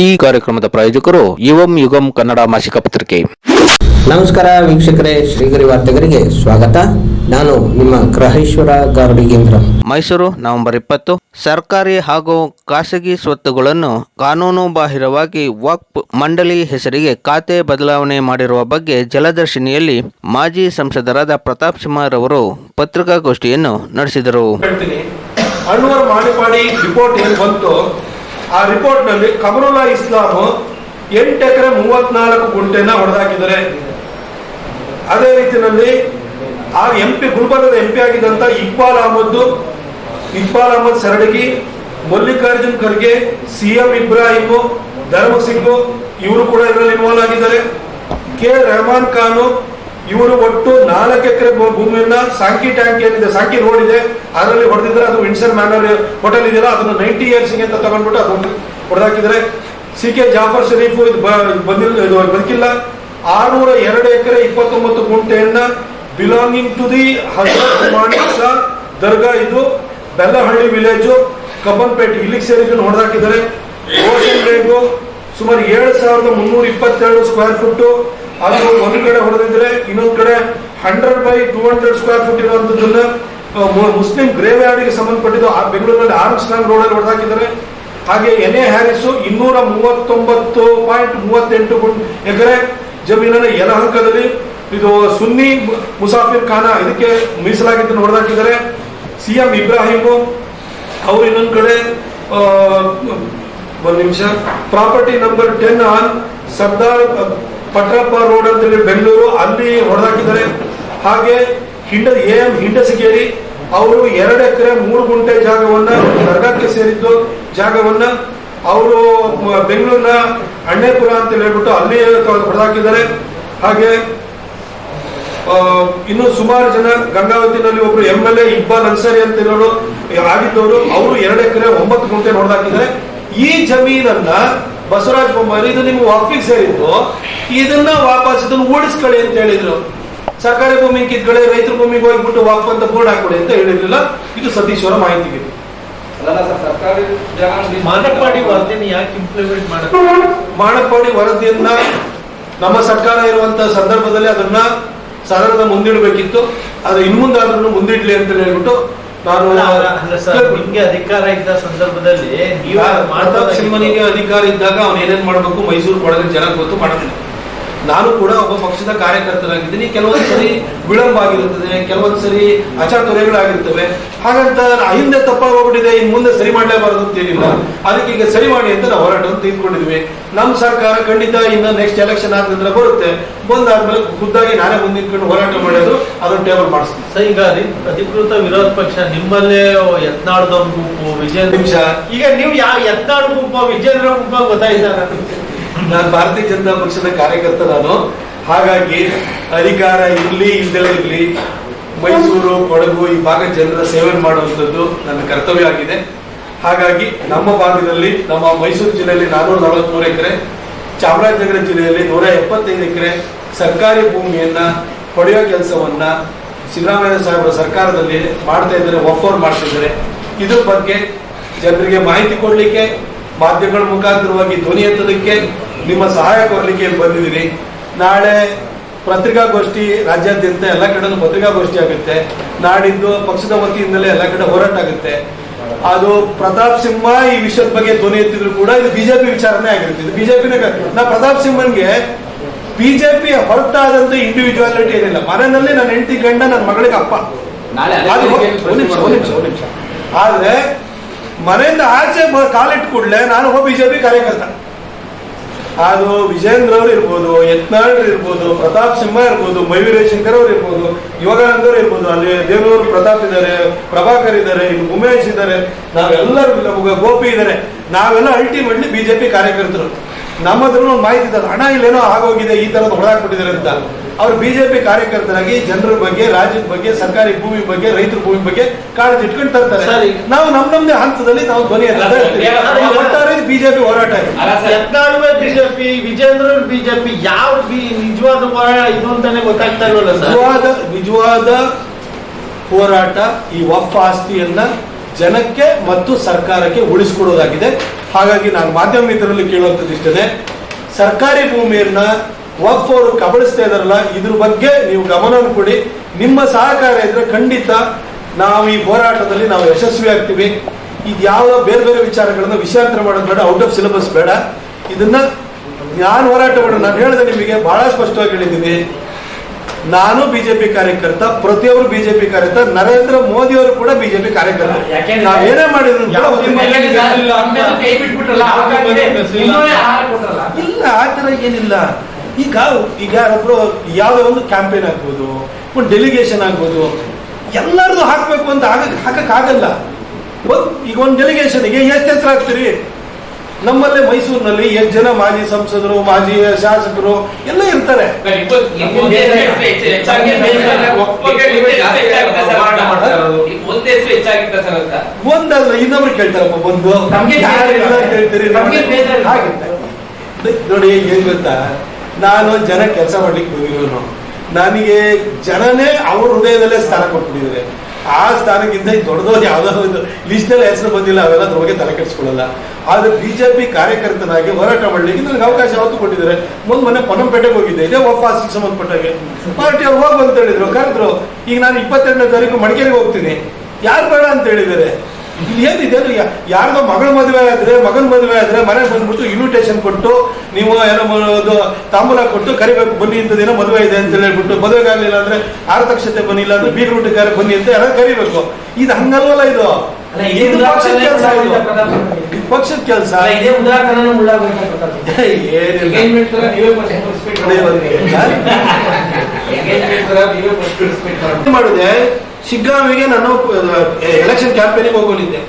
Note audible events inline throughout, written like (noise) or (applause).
ಈ ಕಾರ್ಯಕ್ರಮದ ಪ್ರಾಯೋಜಕರು ಯುವಂ ಯುಗಂ ಕನ್ನಡ ಮಾಸಿಕ ಪತ್ರಿಕೆ. ನಮಸ್ಕಾರ ವೀಕ್ಷಕರೇ ಶ್ರೀಗರಿ ವಾರ್ತೆಗರಿಗೆ ಸ್ವಾಗತ. ನಾನು ನಿಮ್ಮ ಗ್ರಹೇಶ್ವರ ಗಾರ್ಡಿಗೇಂದ್ರ ಮೈಸೂರು ನವೆಂಬರ್ ಇಪ್ಪತ್ತು. ಸರ್ಕಾರಿ ಹಾಗೂ ಖಾಸಗಿ ಸ್ವತ್ತುಗಳನ್ನು ಕಾನೂನು ಬಾಹಿರವಾಗಿ ವಕ್ಫ್ ಮಂಡಳಿ ಹೆಸರಿಗೆ ಖಾತೆ ಬದಲಾವಣೆ ಮಾಡಿರುವ ಬಗ್ಗೆ ಜಲದರ್ಶಿನಿಯಲ್ಲಿ ಮಾಜಿ ಸಂಸದರಾದ ಪ್ರತಾಪ್ ಸಿಂಹರವರು ಪತ್ರಿಕಾಗೋಷ್ಠಿಯನ್ನು ನಡೆಸಿದರು. ಆ ರಿಪೋರ್ಟ್ನಲ್ಲಿ ಕಮರುಲ್ಲಾ ಇಸ್ಲಾಂ ಎಂಟು ಎಕರೆ ಮೂವತ್ನಾಲ್ಕು ಗುಂಟೆನ ಹೊಡೆದಾಕಿದ್ದಾರೆ. ಅದೇ ರೀತಿಯಲ್ಲಿ ಆ ಎಂ ಪಿ ಗುಲ್ಬರ್ಗದ ಎಂ ಪಿ ಆಗಿದ್ದಂತ ಇಕ್ಬಾಲ್ ಅಹಮದ್ ಇಕ್ಬಾಲ್ ಅಹಮದ್ ಸರಡಗಿ, ಮಲ್ಲಿಕಾರ್ಜುನ್ ಖರ್ಗೆ ಸಿ ಎಂ ಇಬ್ರಾಹಿಂ ಧರ್ಮ ಸಿಂಗ್ ಇವರು ಕೂಡ ಇದರಲ್ಲಿ ಇನ್ವಾಲ್ವ್ ಆಗಿದ್ದಾರೆ. ಕೆ ರೆಹಮಾನ್ ಖಾನ್ ಇವರು ಒಟ್ಟು ನಾಲ್ಕು ಎಕರೆ ಭೂಮಿಯನ್ನ ಸಾಂಕಿ ಟ್ಯಾಂಕ್ ಏನಿದೆ, ಸಾಂಕಿ ರೋಡ್ ಇದೆ, ಅದರಲ್ಲಿ ಹೊಡೆದಿದ್ರೆ ಅದು ವಿನ್ಸರ್ ಮ್ಯಾನರ್ ಹೋಟೆಲ್ ಇದೆಯಲ್ಲ, ಅದನ್ನು ನೈಂಟಿ ಇಯರ್ಸ್ ಅಂತ ತಗೊಂಡ್ಬಿಟ್ಟು ಅದು ಹೊಡೆದಾಕಿದ್ರೆ ಸಿ ಕೆ ಜಾಫರ್ ಶರೀಫ್ ಇದು ಬಂದಿಲ್ಲ ಇದು ಬದುಕಿಲ್ಲ ಆರ್ನೂರ ಎರಡು ಎಕರೆ ಇಪ್ಪತ್ತೊಂಬತ್ತು ಗುಂಟೆಯನ್ನ ಬಿಲಾಂಗಿಂಗ್ ಟು ದಿ ಹಜರತ್ ದರ್ಗಾ ಇದು. ಬೆಲ್ಲಹಳ್ಳಿ ವಿಲೇಜು ಕಬ್ಬನ್ಪೇಟೆ ಇಲ್ಲಿಗೆ ಸೇರಿದ್ದು ಹೊಡೆದಾಕಿದ್ದಾರೆ. ಸುಮಾರು ಏಳು ಸಾವಿರದ ಮುನ್ನೂರ ಇಪ್ಪತ್ತೆರಡು ಸ್ಕ್ವೇರ್ ಫುಟ್ ಅದು ಒಂದು ಕಡೆ ಹೊಡೆದಿದ್ರೆ ಇನ್ನೊಂದು ಕಡೆ hundred by two hundred square foot ಇರುವಂತದ್ದನ್ನ Muslim grave ಯಾರ್ಡ್ಗೆ ಸಂಬಂಧಪಟ್ಟಿದ್ದು ಆ ಬೆಂಗಳೂರಿನಲ್ಲಿ ಆರ್ಮ್ಸ್ಟ್ರಾಂಗ್ ರೋಡ್ ಅಲ್ಲಿ ಹೊಡೆದಾಕಿದ್ದಾರೆ. ಹಾಗೆ ಎನ್ ಎ ಹ್ಯಾರಿಸ್ ಇನ್ನೂರ ಮೂವತ್ತೊಂಬತ್ತು ಪಾಯಿಂಟ್ ಮೂವತ್ತೆಂಟು ಎಕರೆ ಜಮೀನನ್ನ ಯಲಹಂಕದಲ್ಲಿ ಇದು ಸುನ್ನಿ ಮುಸಾಫಿರ್ ಖಾನ ಇದಕ್ಕೆ ಮೀಸಲಾಗಿದ್ದನ್ನು ಹೊಡೆದಾಕಿದ್ದಾರೆ. ಸಿ ಎಂ ಇಬ್ರಾಹಿಮು ಅವರು ಇನ್ನೊಂದು ಕಡೆ ಒಂದ್ ನಿಮಿಷ. Property number ten on Sardar Patrappa road ಅಂತೇಳಿ ಬೆಂಗಳೂರು, ಅಲ್ಲಿ ಹೊಡೆದಾಕಿದ್ದಾರೆ. ಹಾಗೆ ಹಿಂಡ ಎ ಎಂ ಹಿಂಡಸಗೇರಿ, ಅವರು ಎರಡು ಎಕರೆ ಮೂರು ಗುಂಟೆ ಜಾಗವನ್ನ ದರ್ಗಾಕ್ಕೆ ಸೇರಿದ್ದು ಜಾಗವನ್ನ ಅವರು ಬೆಂಗಳೂರಿನ ಅಣ್ಣೇಪುರ ಅಂತ ಹೇಳ್ಬಿಟ್ಟು ಅಲ್ಲಿ ಹೊಡೆದಾಕಿದ್ದಾರೆ. ಹಾಗೆ ಇನ್ನು ಸುಮಾರು ಜನ ಗಂಗಾವತಿನಲ್ಲಿ ಒಬ್ರು M L A Iqbal Ansari ಅಂತ ಇರೋರು, ಆಗಿದ್ದವರು, ಅವರು ಎರಡು ಎಕರೆ ಒಂಬತ್ತು ಗುಂಟೆ ಹೊಡೆದಾಕಿದ್ದಾರೆ. ಈ ಜಮೀನನ್ನ ಬಸವರಾಜ ಬೊಮ್ಮಾಯಿ ಇದು ನಿಮ್ಗೆ ವಾಫಿಗೆ ಸೇರಿದ್ದು ಇದನ್ನ ವಾಪಸ್ ಇದನ್ನ ಓಡಿಸ್ಕೊಳ್ಳಿ ಅಂತ ಹೇಳಿದ್ರು. ಸರ್ಕಾರಿ ಭೂಮಿ ಕಿತ್ಕೊಳ್ಳಿ ರೈತರ ಭೂಮಿಗೆ ಹೋಗ್ಬಿಟ್ಟು ವಾಕ್ ಅಂತ ಬೋರ್ಡ್ ಹಾಕೊಡಿ ಅಂತ ಹೇಳಿರ್ಲಿಲ್ಲ. ಇದು ಸತೀಶ್ವರ ಮಾಹಿತಿಗೆ. ವರದಿನ ಯಾಕೆ ಇಂಪ್ಲಿಮೆಂಟ್ ವರದಿಯನ್ನ ನಮ್ಮ ಸರ್ಕಾರ ಇರುವಂತ ಸಂದರ್ಭದಲ್ಲಿ ಅದನ್ನ ಸದನದ ಮುಂದಿಡಬೇಕಿತ್ತು. ಅದು ಇನ್ಮುಂದಾದ್ರೂ ಮುಂದಿಡ್ಲಿ ಅಂತ ಹೇಳ್ಬಿಟ್ಟು ನಾನು ನಿಮ್ಗೆ ಅಧಿಕಾರ ಇದ್ದ ಸಂದರ್ಭದಲ್ಲಿ ನೀವು ಪ್ರತಾಪ್ ಸಿಂಹನಿಗೆ ಅಧಿಕಾರ ಇದ್ದಾಗ ಅವನು ಏನೇನ್ ಮಾಡ್ಬೇಕು ಮೈಸೂರು ಕೊಡಗಿನ ಜನ ಗೊತ್ತು ಮಾಡೋದಿಲ್ಲ ನಾನು ಕೂಡ ಒಬ್ಬ ಪಕ್ಷದ ಕಾರ್ಯಕರ್ತನಾಗಿದ್ದೀನಿ. ಕೆಲವೊಂದು ಸರಿ ವಿಳಂಬ ಆಗಿರುತ್ತದೆ ಕೆಲವೊಂದು ಸರಿ ಅಚಾತುರ್ಯಗಳಾಗಿರ್ತವೆ ಹಾಗಂತ ಹಿಂದೆ ತಪ್ಪಾಗೋಗ್ಬಿಟ್ಟಿದೆ ಇನ್ ಮುಂದೆ ಸರಿ ಮಾಡಲೇಬಾರದು ಅಂತ ಏನಿಲ್ಲ. ಅದಕ್ಕೆ ಈಗ ಸರಿ ಮಾಡಿ ಅಂತ ನಾವು ಹೋರಾಟವನ್ನು ತೆಗೆದುಕೊಂಡಿದ್ವಿ ನಮ್ಮ ಸರ್ಕಾರ ಖಂಡಿತ ಇನ್ನು ನೆಕ್ಸ್ಟ್ ಎಲೆಕ್ಷನ್ ಆದ ನಂತರ ಬರುತ್ತೆ. ಬಂದಾದ್ಮೇಲೆ ಖುದ್ದಾಗಿ ನಾನೇ ಮುಂದೆ ನಿಂತ್ಕೊಂಡು ಹೋರಾಟ ಮಾಡೋದು ಅದನ್ನು ಟೇಬಲ್ ಮಾಡಿಸ್ತೀನಿ. ಸರ್ ಈಗ ಅಧಿಕೃತ ವಿರೋಧ ಪಕ್ಷ ನಿಮ್ಮಲ್ಲೇ ಯತ್ನಾಳದ ಗುಂಪು ವಿಜಯ ನಿಮಿಷ. ಈಗ ನೀವು ಯಾವ ಯತ್ನಾಳ್ ಗುಂಪ ವಿಜೇಂದ್ರ ಗುಂಪ ಗೊತ್ತಾಯ್ತಾರ ನಾನು ಭಾರತೀಯ ಜನತಾ ಪಕ್ಷದ ಕಾರ್ಯಕರ್ತ ನಾನು. ಹಾಗಾಗಿ ಅಧಿಕಾರ ಇರಲಿ ಇಲ್ದಲೇ ಇರಲಿ, ಮೈಸೂರು, ಕೊಡಗು ಈ ಭಾಗದ ಜನರ ಸೇವೆ ಮಾಡುವಂಥದ್ದು ನನ್ನ ಕರ್ತವ್ಯ ಆಗಿದೆ. ಹಾಗಾಗಿ ನಮ್ಮ ಭಾಗದಲ್ಲಿ, ನಮ್ಮ ಮೈಸೂರು ಜಿಲ್ಲೆಯಲ್ಲಿ ನಾನೂರ ನಲವತ್ಮೂರು ಎಕರೆ, ಚಾಮರಾಜನಗರ ಜಿಲ್ಲೆಯಲ್ಲಿ ನೂರ ಎಪ್ಪತ್ತೈದು ಎಕರೆ ಸರ್ಕಾರಿ ಭೂಮಿಯನ್ನ ಪಡೆಯೋ ಕೆಲಸವನ್ನ ಸಿದ್ದರಾಮಯ್ಯ ಸಾಹೇಬರ ಸರ್ಕಾರದಲ್ಲಿ ಮಾಡ್ತಾ ಇದ್ದಾರೆ ಒಫರ್ ಮಾಡ್ತಿದ್ದಾರೆ ಇದ್ರ ಬಗ್ಗೆ ಜನರಿಗೆ ಮಾಹಿತಿ ಕೊಡಲಿಕ್ಕೆ, ಮಾಧ್ಯಮಗಳ ಮುಖಾಂತರವಾಗಿ ಧ್ವನಿ ಎತ್ತೋದಕ್ಕೆ ನಿಮ್ಮ ಸಹಾಯ ಕೊಡ್ಲಿಕ್ಕೆ ಇಲ್ಲಿ ಬಂದಿದ್ದೀರಿ. ನಾಳೆ ಪತ್ರಿಕಾಗೋಷ್ಠಿ ರಾಜ್ಯಾದ್ಯಂತ ಎಲ್ಲ ಕಡೆನೂ ಪತ್ರಿಕಾಗೋಷ್ಠಿ ಆಗುತ್ತೆ. ನಾಡಿದ್ದು ಪಕ್ಷದ ವತಿಯಿಂದಲೇ ಎಲ್ಲ ಕಡೆ ಹೋರಾಟ ಆಗುತ್ತೆ. ಅದು ಪ್ರತಾಪ್ ಸಿಂಹ ಈ ವಿಷಯದ ಬಗ್ಗೆ ಧ್ವನಿ ಎತ್ತಿದ್ರು ಕೂಡ ಇದು ಬಿಜೆಪಿ ವಿಚಾರನೇ ಆಗಿರುತ್ತೆ. ಇದು ಬಿಜೆಪಿನ ನಾ ಪ್ರತಾಪ್ ಸಿಂಹನ್ಗೆ ಬಿಜೆಪಿ ಹೊರತಾದಂತ ಇಂಡಿವಿಜುವಾಲಿಟಿ ಏನಿಲ್ಲ. ಮನೆಯಲ್ಲಿ ನನ್ನ ಹೆಂಡತಿ ಗಂಡ ನನ್ನ ಮಗಳಿಗೆ ಅಪ್ಪ. ಆದ್ರೆ ಮನೆಯಿಂದ ಆಚೆ ಕಾಲಿಟ್ಟು ಕೂಡಲೇ ನಾನು ಒಬ್ಬ ಬಿಜೆಪಿ ಕಾರ್ಯಕರ್ತ. ಅದು ವಿಜೇಂದ್ರ ಅವರು ಇರ್ಬೋದು, ಯತ್ನಾಳ್ ಇರ್ಬೋದು, ಪ್ರತಾಪ್ ಸಿಂಹ ಇರ್ಬೋದು, ಮಯೂರ ಶಂಕರ್ ಅವ್ರು ಇರ್ಬೋದು ಯುವಗಾನಂದವ್ರು ಇರ್ಬೋದು, ಅಲ್ಲಿ ದೇವರು ಪ್ರತಾಪ್ ಇದ್ದಾರೆ, ಪ್ರಭಾಕರ್ ಇದ್ದಾರೆ, ಇನ್ನು ಉಮೇಶ್ ಇದ್ದಾರೆ. ನಾವೆಲ್ಲರೂ ಗೋಪಿ ಇದ್ದಾರೆ. ನಾವೆಲ್ಲ ಅಲ್ಟಿಮೇಟ್ಲಿ ಬಿಜೆಪಿ ಕಾರ್ಯಕರ್ತರು. ನಮ್ಮದ್ರೂ ಮಾಹಿತಿ ಇದ್ದಾರೆ ಹಣ ಇಲ್ಲೇನೋ ಆಗೋಗಿದೆ, ಈ ತರದ್ ಹೊಡೆದಾಕ್ಬಿಟ್ಟಿದ್ದಾರೆ ಅಂತ. ಅವ್ರು ಬಿಜೆಪಿ ಕಾರ್ಯಕರ್ತರಾಗಿ ಜನರ ಬಗ್ಗೆ ರಾಜ್ಯದ ಬಗ್ಗೆ ಸರ್ಕಾರಿ ಭೂಮಿ ಬಗ್ಗೆ ರೈತರ ಭೂಮಿ ಬಗ್ಗೆ ಕಾಳಜಿ ಇಟ್ಕೊಂಡು ತರ್ತಾರೆ. ಸರಿ. ನಾವು ನಮ್ ನಮ್ದೇ ಹಂತದಲ್ಲಿ ನಾವು ಧ್ವನಿ. ಒಟ್ಟಾರೆ ಬಿಜೆಪಿ ಹೋರಾಟ ಇದೆ. ಯತ್ನಾಳುವೆ ಬಿಜೆಪಿ ವಿಜೇಂದ್ರ ಬಿಜೆಪಿ ಯಾವ ಬಿ- ನಿಜವಾದ ಹೋರಾಟ ಇದು ಅಂತಾನೆ ಗೊತ್ತಾಗ್ತಾ ಇರಲ್ಲ ಸರ್? ನಿಜವಾದ ನಿಜವಾದ ಹೋರಾಟ ಈ ಒಪ್ಪ ಆಸ್ತಿಯನ್ನ ಜನಕ್ಕೆ ಮತ್ತು ಸರ್ಕಾರಕ್ಕೆ ಉಳಿಸ್ಕೊಡೋದಾಗಿದೆ. ಹಾಗಾಗಿ ನಾನು ಮಾಧ್ಯಮ ಮಿತ್ರರಲ್ಲಿ ಕೇಳುವಂಥದ್ದು ಇಷ್ಟದೆ ಸರ್ಕಾರಿ ಭೂಮಿಯನ್ನ ವಕ್ಫ್ ಅವರು ಕಬಳಿಸ್ತಾ ಇದಾರಲ್ಲ ಇದ್ರ ಬಗ್ಗೆ ನೀವು ಗಮನ ಕೊಡಿ. ನಿಮ್ಮ ಸಹಕಾರ ಇದ್ರೆ ಖಂಡಿತ ನಾವು ಈ ಹೋರಾಟದಲ್ಲಿ ನಾವು ಯಶಸ್ವಿ ಆಗ್ತೀವಿ. ಇದು ಯಾವ ಬೇರೆ ಬೇರೆ ವಿಚಾರಗಳನ್ನ ವಿಷಯಾಂತರ ಮಾಡೋದು ಬೇಡ ಔಟ್ ಆಫ್ ಸಿಲೆಬಸ್ ಬೇಡ. ಇದನ್ನ ನಾನು ಹೋರಾಟ ಮಾಡೋಣ ನಾನು ಹೇಳಿದೆ ನಿಮಗೆ ಬಹಳ ಸ್ಪಷ್ಟವಾಗಿ ಹೇಳಿದ್ದೀನಿ. ನಾನು ಬಿಜೆಪಿ ಕಾರ್ಯಕರ್ತ ಪ್ರತಿಯೊಬ್ಬರು ಬಿಜೆಪಿ ಕಾರ್ಯಕರ್ತ ನರೇಂದ್ರ ಮೋದಿ ಅವರು ಕೂಡ ಬಿಜೆಪಿ ಕಾರ್ಯಕರ್ತ. ನಾವೇನೇ ಮಾಡಿದ್ರು ಇಲ್ಲ ಆ ಥರ ಏನಿಲ್ಲ. ಈಗ ಈಗ ಯಾರೊಬ್ರು ಯಾವುದೋ ಒಂದು ಕ್ಯಾಂಪೇನ್ ಆಗ್ಬೋದು ಒಂದು ಡೆಲಿಗೇಷನ್ ಆಗ್ಬೋದು ಎಲ್ಲರದು ಹಾಕ್ಬೇಕು ಅಂತ ಆಗ ಹಾಕಕ್ಕಾಗಲ್ಲ. ಒಂದ್ ಈಗ ಒಂದು ಡೆಲಿಗೇಷನ್ಗೆ ಎಷ್ಟು ಹೆಸರು ಹಾಕ್ತೀರಿ? ನಮ್ಮಲ್ಲೇ ಮೈಸೂರಿನಲ್ಲಿ ಎಷ್ಟು ಜನ ಮಾಜಿ ಸಂಸದರು ಮಾಜಿ ಶಾಸಕರು ಎಲ್ಲ ಇರ್ತಾರೆ. ಒಂದಲ್ಲ ಇನ್ನೊಬ್ರು ಕೇಳ್ತಾರಪ್ಪ ಬಂದು. ನಮ್ಗೆ ಯಾರಿಲ್ಲ ಅಂತ ಹೇಳ್ತೀರಿ ನಮ್ಗೆ ಬೇಜಾರು. ಹಾಗಿರುತ್ತೆ. ನೋಡಿ ಏನ್ ಗೊತ್ತಾ? ನಾನು ಜನ ಕೆಲಸ ಮಾಡ್ಲಿಕ್ಕೆ ಹೋಗಿರೋನು ನನಗೆ ಜನನೇ ಅವ್ರ ಹೃದಯದಲ್ಲೇ ಸ್ಥಾನ ಕೊಟ್ಬಿಟ್ಟಿದ್ದಾರೆ. ಆ ಸ್ಥಾನಕ್ಕಿಂತ ದೊಡ್ಡದೋ ಯಾವ್ದೋ ಒಂದು ಲಿಸ್ಟಲ್ಲಿ ಹೆಸರು ಬಂದಿಲ್ಲ, ಅವೆಲ್ಲ ಅದ್ರ ಬಗ್ಗೆ ತಲೆ ಕೆಡಿಸ್ಕೊಳ್ಳಲ್ಲ. ಆದ್ರೆ ಬಿಜೆಪಿ ಕಾರ್ಯಕರ್ತನಾಗಿ ಹೋರಾಟ ಮಾಡ್ಲಿಕ್ಕೆ ನನಗೆ ಅವಕಾಶ ಯಾವತ್ತು ಕೊಟ್ಟಿದ್ದಾರೆ. ಮುಂದ್ ಮೊನ್ನೆ ಪೊನ್ನಂಪೇಟೆಗೆ ಹೋಗಿದ್ದೆ, ಇದೇ ಒಪ್ಪಾಸಿಗೆ ಸಂಬಂಧಪಟ್ಟಾಗೆ. ಪಾರ್ಟಿ ಅವ್ರು ಹೋಗ್ಬಂತ ಅಂತ ಹೇಳಿದ್ರು, ಕರೆದ್ರು, ಈಗ ನಾನು ಇಪ್ಪತ್ತೆರಡನೇ ತಾರೀಕು ಮಡಿಕೇರಿಗೆ ಹೋಗ್ತೀನಿ. ಯಾರು ಬೇಡ ಅಂತ ಹೇಳಿದ್ದಾರೆ? ಏನಿದೆ ಯಾರ್ದೋ ಮಗಳ ಮದುವೆ ಆದ್ರೆ ಮಗನ ಮದುವೆ ಆದ್ರೆ ಮನೆಗೆ ಬಂದ್ಬಿಟ್ಟು ಇನ್ವಿಟೇಷನ್ ಕೊಟ್ಟು ನೀವು ಏನೋ ತಾಂಬೂಲ ಕೊಟ್ಟು ಕರಿಬೇಕು ಬನ್ನಿ ಇಂಥದ್ದೇನೋ ಮದುವೆ ಇದೆ ಅಂತ ಹೇಳ್ಬಿಟ್ಟು ಮದುವೆಗೆ ಆಗ್ಲಿಲ್ಲ ಅಂದ್ರೆ ಆರತಕ್ಷತೆ ಬನ್ನಿ ಇಲ್ಲ ಅಂದ್ರೆ ಬೀಗ ಊಟಕ್ಕಾರ ಬನ್ನಿ ಅಂತ ಯಾರು ಕರಿಬೇಕು. ಇದು ಹಂಗಲ್ವಲ್ಲ ಇದು? ಇದು ಪಕ್ಷದ ಕೆಲಸ ಪಕ್ಷದ ಕೆಲಸ. ಇದೇ ಏನ್ ಮಾಡಿದೆ? (laughs) ಶಿಗ್ಗಾಂವಿಗೆ ನಾನು ಎಲೆಕ್ಷನ್ ಕ್ಯಾಂಪೇನಿಗೆ ಹೋಗಲಿದ್ದೆ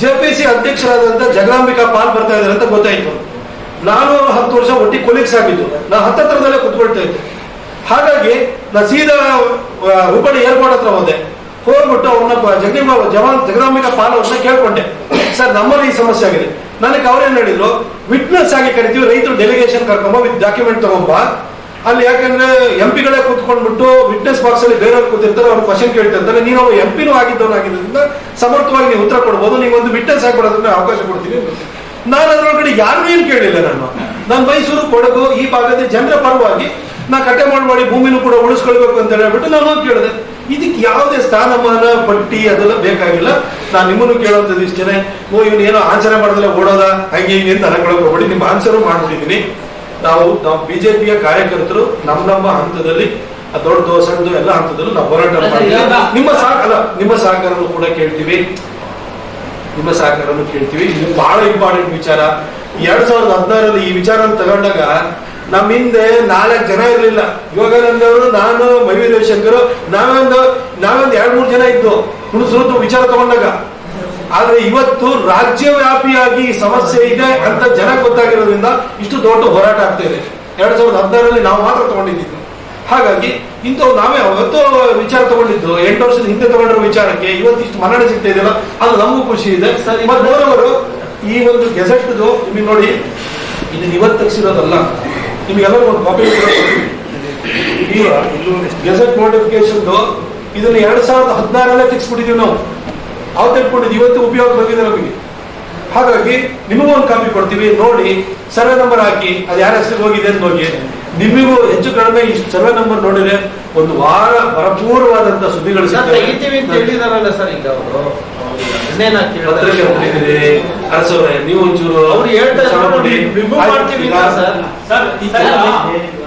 ಜೆ ಪಿ ಸಿ ಅಧ್ಯಕ್ಷರಾದಂತ ಜಗದಾಂಬಿಕಾ ಪಾಲ್ ಬರ್ತಾ ಇದ್ದಾರೆ ಅಂತ ಗೊತ್ತಾಯ್ತು. ನಾನು ಹತ್ತು ವರ್ಷ ಒಟ್ಟಿ ಕೊಲೀಗ್ಸ್ ಆಗಿದ್ದು. ನಾನು ಹತ್ತತ್ರದಲ್ಲೇ ಕುತ್ಕೊಳ್ತಾ ಇದ್ದೆ. ಹಾಗಾಗಿ ನಾ ಸೀದಾ ಹುಬ್ಬಳ್ಳಿ ಏರ್ಪೋರ್ಟ್ ಹತ್ರ ಹೋದೆ. ಹೋಗ್ಬಿಟ್ಟು ಅವ್ರನ್ನ ಜಗದೀಮ ಜವಾನ್ ಜಗದಾಂಬಿಕಾ ಪಾಲ್ ಅವ್ರನ್ನ ಕೇಳ್ಕೊಂಡೆ. ಸರ್, ನಮ್ಮಲ್ಲಿ ಈ ಸಮಸ್ಯೆ ಆಗಿದೆ. ನನಗೆ ಅವ್ರೇನ್ ಹೇಳಿದ್ರು ವಿಟ್ನೆಸ್ ಆಗಿ ಕರಿತೀವಿ, ರೈತರು ಡೆಲಿಗೇಷನ್ ಕರ್ಕೊಂಬ ವಿತ್ ಡಾಕ್ಯುಮೆಂಟ್ ತಗೊಂಬ ಅಲ್ಲಿ ಯಾಕಂದ್ರೆ ಎಂ ಪಿಗಳೇ ಕೂತ್ಕೊಂಡ್ಬಿಟ್ಟು ವಿಟ್ನೆಸ್ ಬಾಕ್ಸ್ ಅಲ್ಲಿ ಬೇರೆಯವ್ರು ಕೂತಿರ್ತಾರೆ, ಅವ್ರು ಕ್ವಶನ್ ಕೇಳ್ತಿರ್ತಾರೆ ನೀನು ಎಂ ಪಿನೂ ಆಗಿದ್ದವನಾಗಿದ್ದರಿಂದ ಸಮರ್ಥವಾಗಿ ನೀವು ಉತ್ತರ ಕೊಡ್ಬೋದು. ನೀವು ಒಂದು ವಿಟ್ನೆಸ್ ಆಗಿಬಿಡೋದನ್ನ ಅವಕಾಶ ಕೊಡ್ತೀನಿ. ನಾನು ಅದ್ರೊಳಗಡೆ ಯಾರು ಏನು ಕೇಳಿಲ್ಲ ನಾನು. ನಾನು ಮೈಸೂರು, ಕೊಡಗು ಈ ಭಾಗದ ಜನರ ಪರವಾಗಿ ನಾ ಕಟ್ಟೆ ಮಾಡಿ ಮಾಡಿ ಭೂಮಿನೂ ಕೂಡ ಉಳಿಸ್ಕೊಳ್ಬೇಕು ಅಂತ ಹೇಳ್ಬಿಟ್ಟು ನಾನು ಹೋಗಿ ಕೇಳಿದೆ. ಇದಕ್ಕೆ ಯಾವುದೇ ಸ್ಥಾನಮಾನ, ಪಟ್ಟಿ ಅದೆಲ್ಲ ಬೇಕಾಗಿಲ್ಲ. ನಾನು ನಿಮ್ಮನ್ನು ಕೇಳೋಂಥದ್ದು ಇಷ್ಟೇ ಓ, ಇವನು ಏನೋ ಆನ್ಸರ್ ಮಾಡೋದಿಲ್ಲ ಓಡೋದ? ಹಂಗೆ ಹಿಂಗೆ ಅಂತ ಅನ್ಕೊಳಕ್ ಹೋಗ್ಬೇಡಿ ನಿಮ್ಮ ಆನ್ಸರು ಮಾಡ್ಬಿಟ್ಟಿದ್ದೀನಿ. ನಾವು ನಾವು ಬಿಜೆಪಿಯ ಕಾರ್ಯಕರ್ತರು ನಮ್ಮ ನಮ್ಮ ಹಂತದಲ್ಲಿ ಆ ದೊಡ್ಡದು ಸಣ್ಣದು ಎಲ್ಲ ಹಂತದಲ್ಲೂ ನಾವು ಹೋರಾಟ ಮಾಡ್ತೀವಿ. ನಿಮ್ಮ ಸಹಕಾರ ಅಲ್ಲ ನಿಮ್ಮ ಸಹಕಾರವನ್ನು ಕೂಡ ಕೇಳ್ತೀವಿ. ನಿಮ್ಮ ಸಹಕಾರವನ್ನು ಕೇಳ್ತೀವಿ. ಇದು ಬಹಳ ಇಂಪಾರ್ಟೆಂಟ್ ವಿಚಾರ. ಎರಡ್ ಸಾವಿರದ ಹದಿನಾರರಲ್ಲಿ ಈ ವಿಚಾರ ತಗೊಂಡಾಗ ನಮ್ಮ ಹಿಂದೆ ನಾಲ್ಕು ಜನ ಇರಲಿಲ್ಲ. ಯೋಗಾನಂದ ಅವರು ನಾನು ಮೈವಿ ರವಿಶಂಕರ್ ನಾವೊಂದು ನಾವೊಂದು ಎರಡ್ ಮೂರು ಜನ ಇದ್ದು. ಹುಣಸರು ವಿಚಾರ ತಗೊಂಡಾಗ. ಆದ್ರೆ ಇವತ್ತು ರಾಜ್ಯವ್ಯಾಪಿಯಾಗಿ ಈ ಸಮಸ್ಯೆ ಇದೆ ಅಂತ ಜನ ಗೊತ್ತಾಗಿರೋದ್ರಿಂದ ಇಷ್ಟು ದೊಡ್ಡ ಹೋರಾಟ ಆಗ್ತಾ ಇದೆ. ಎರಡ್ ಸಾವಿರದ ಹದಿನಾರರಲ್ಲಿ ನಾವು ಮಾತ್ರ ತಗೊಂಡಿದ್ದು ಹಾಗಾಗಿ ಇಂಥವು ನಾವೇ ಅವತ್ತು ವಿಚಾರ ತಗೊಂಡಿದ್ದು ಎಂಟು ವರ್ಷದ ಹಿಂದೆ ತಗೊಂಡಿರೋ ವಿಚಾರಕ್ಕೆ ಇವತ್ತು ಇಷ್ಟು ಮನ್ನಣೆ ಸಿಗ್ತಾ ಇದೆಯಲ್ಲ ಅದು ನಮಗೂ ಖುಷಿ ಇದೆ. ಮೋರವರು ಈ ಒಂದು ಗೆಸೆಟ್ ನಿಮಗೆ ನೋಡಿ ಇದು ಇವತ್ತು ತೆಗೆಸಿರೋದಲ್ಲ ನಿಮಗೆಲ್ಲರೂ ಒಂದು ಕಾಪಿ ಗೆಸೆಟ್ ಗೆಜೆಟ್ ನೋಟಿಫಿಕೇಶನ್ದು ಇದನ್ನ ಎರಡ್ ಸಾವಿರದ ಹದಿನಾರಲ್ಲೇ ತೆಗೆಸ್ಬಿಟ್ಟಿದೀವಿ ನಾವು. ಅವ್ರು ತೆಗೆದುಕೊಂಡಿದ್ದು ಇವತ್ತು ಉಪಯೋಗ ಬಂದಿದೆ ನಮಗೆ ಹಾಗಾಗಿ ನಿಮಗೂ ಒಂದು ಕಾಪಿ ಕೊಡ್ತೀವಿ ನೋಡಿ ಸರ್ವೆ ನಂಬರ್ ಹಾಕಿ ಅದು ಯಾರ ಹೆಸರಿಗೆ ಹೋಗಿದೆ ಅಂತ ಹೋಗಿ ನಿಮಗೂ ಹೆಚ್ಚು ಕಡಿಮೆ ಇಷ್ಟು ಸರ್ವೆ ನಂಬರ್ ನೋಡಿದ್ರೆ ಒಂದು ವಾರ ಭರಪೂರವಾದಂತ ಸುದ್ದಿಗಳು ಸರ್, ಸಿಗ್ತವೆ. ಅಂತ ಹೇಳಿದಾರಲ್ಲ ಸರ್ ಈಗ ಅವರು ಇನ್ನೇನಾಗ್ತೀವಿ ಪತ್ರಿಕೆ ಕೊಟ್ಟಿದ್ದೀರಿ ಅರಸವ್ರೆ ನೀವು ಒಂಚೂರು ಅವ್ರು ಹೇಳ್ತಾ ಇದ್ರು, ಶ್ರಮ ಪಡಿ. remove ಆಯ್ತು, ಮಾಡ್ತೀವಿ ಈಗ ಅಂತ ಸರ್. ಸರ್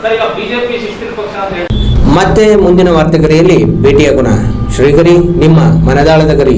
ಸರ್ ಈಗ ಬಿಜೆಪಿ ಶಿಸ್ತಿರ ಪಕ್ಷ ಅಂತ ಹೇಳಿ ಮತ್ತೆ ಮುಂದಿನ ವಾರ್ತೆಗರಿಯಲ್ಲಿ ಭೇಟಿಯಾಗೋಣ ಶ್ರೀಗರಿ ನಿಮ್ಮ ಮನದಾಳದ ಗರಿ